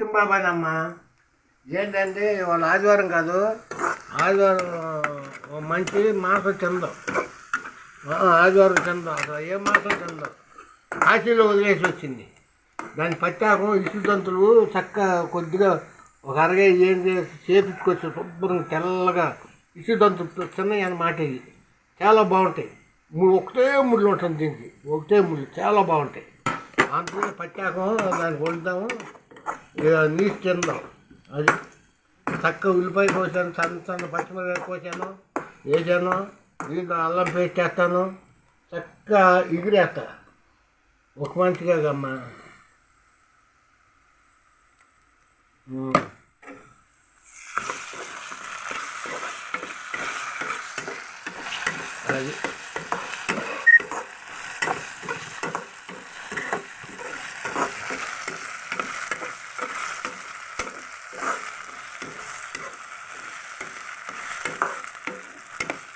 బాబానమ్మా ఏంటంటే వాళ్ళ ఆదివారం కాదు. ఆదివారం మంచి మాసం చందం. ఆదివారం చందం. అసలు ఏ మాసం చందం? కాశీలో వదిలేసి వచ్చింది. దాని పచ్చాకం ఇసుదంతులు చక్క కొద్దిగా ఒక అరగై ఏం చేసి చేపించుకొచ్చి శుభ్రంగా తెల్లగా ఇసుదంతులు చిన్నవి అన్నమాట ఇది. చాలా బాగుంటాయి. మూడు ఒకటే ముళ్ళు ఉంటుంది దీనికి. ఒకటే ముళ్ళు చాలా బాగుంటాయి. అందులో పచ్చాకం దానికి వండుతాము. ఇక నీసు తిందాం. అది చక్క ఉల్లిపాయ కోసాను సన్న సన్న పచ్చిమిరపకాయ కోసాను వేసాను దీంట్లో అల్లం పేస్ట్ వేస్తాను చక్క ఎగిరేస్తా. ఒక మనిషిగా అమ్మా అది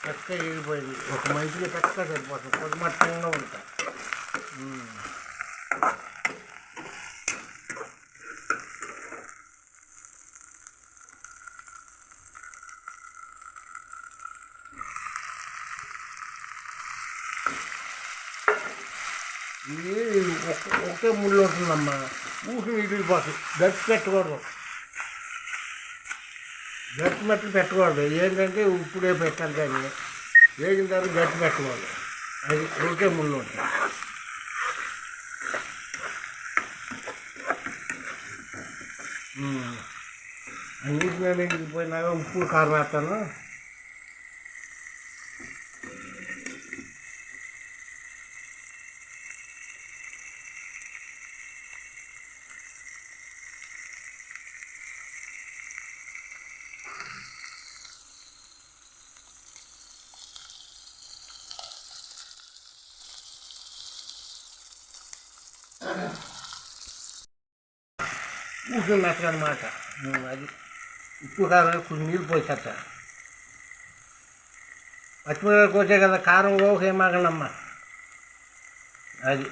చక్క ఎగిరిపోయింది. ఒక మనిషికి చక్క సరిపోతుంది. పొగమట్టంగా ఉంటా. ఉమ్. ఇది ఒకే ముళ్ళు ఉంటుందమ్మా ఊసి ఇడిపోతుంది. గట్టి పెట్టకూడదు గట్టి మెట్లు పెట్టకూడదు. ఏంటంటే ఇప్పుడే పెట్టాలి కానీ వేగిన తర్వాత గట్టి పెట్టకూడదు. అది ఒకే ముళ్ళు ఉంటుంది. ఉమ్. పోయినాక ఉప్పు కారం వేస్తాను కూర్చుని మెత్తగా అనమాట అది ఉప్పు కారం కొంచెం నీళ్ళు పోసేట పచ్చిమిరపకాయ కోసే కదా కారం కోస ఏమాగండమ్మా అది.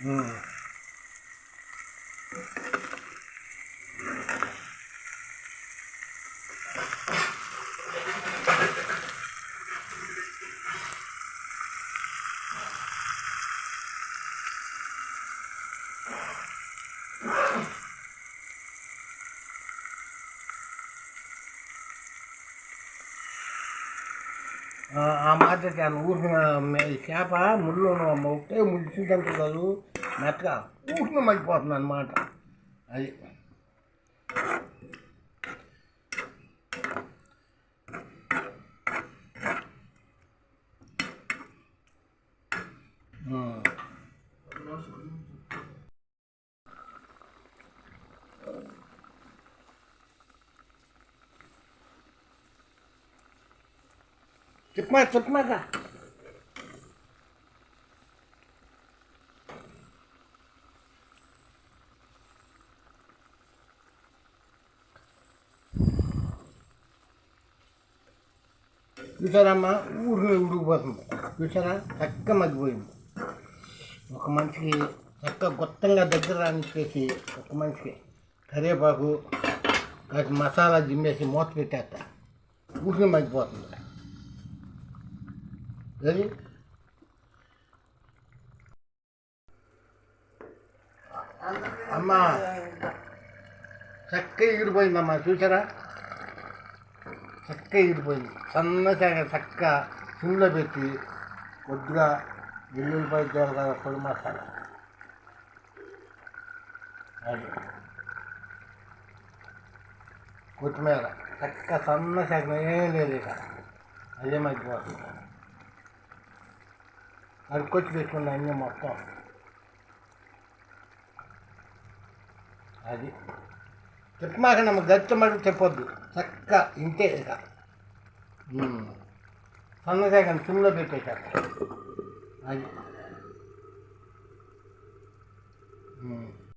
嗯。ఆ ఆ మాట చాలా చేప ముళ్ళు అమ్మ ఒకటే ముడిచిందంటే కాదు. మెత్తగా ఊరిన మగ్గిపోతుంది అనమాట అది. చెప్పమా చెప్పమాక చూసారమ్మా ఊరిని ఉడికిపోతుంది చూసారా చక్క మగ్గిపోయింది ఒక మనిషికి చక్క గొత్తంగా దగ్గర రానిచ్చేసి ఒక మనిషికి కరివేపాకు కాసి మసాలా జిమ్మేసి మూత పెట్టేస్తా ఊరిని మగ్గిపోతుంది ఏది అమ్మా చక్క ఎగిరిపోయిందమ్మా చూసారా చక్క ఎగిరిపోయింది సన్న చక్క సిమ్లో పెట్టి కొద్దిగా వెల్లుల్లిపాయ జీలకర్ర పొడి మసాలా. అది. కొత్తిమీర. చక్క సన్న శాఖ ఏం లేదు ఇక. అదే మగ్గిపోతుంది. అడుకొచ్చి పెట్టుకున్న అన్నీ మొత్తం. అది. చెప్పమాక నమ్మ గట్టి మటుకు చెప్పొద్దు. చక్క ఇంతే ఇక ఉమ్. సన్నగా కానీ సిమ్లో పెట్టేశాక. అది.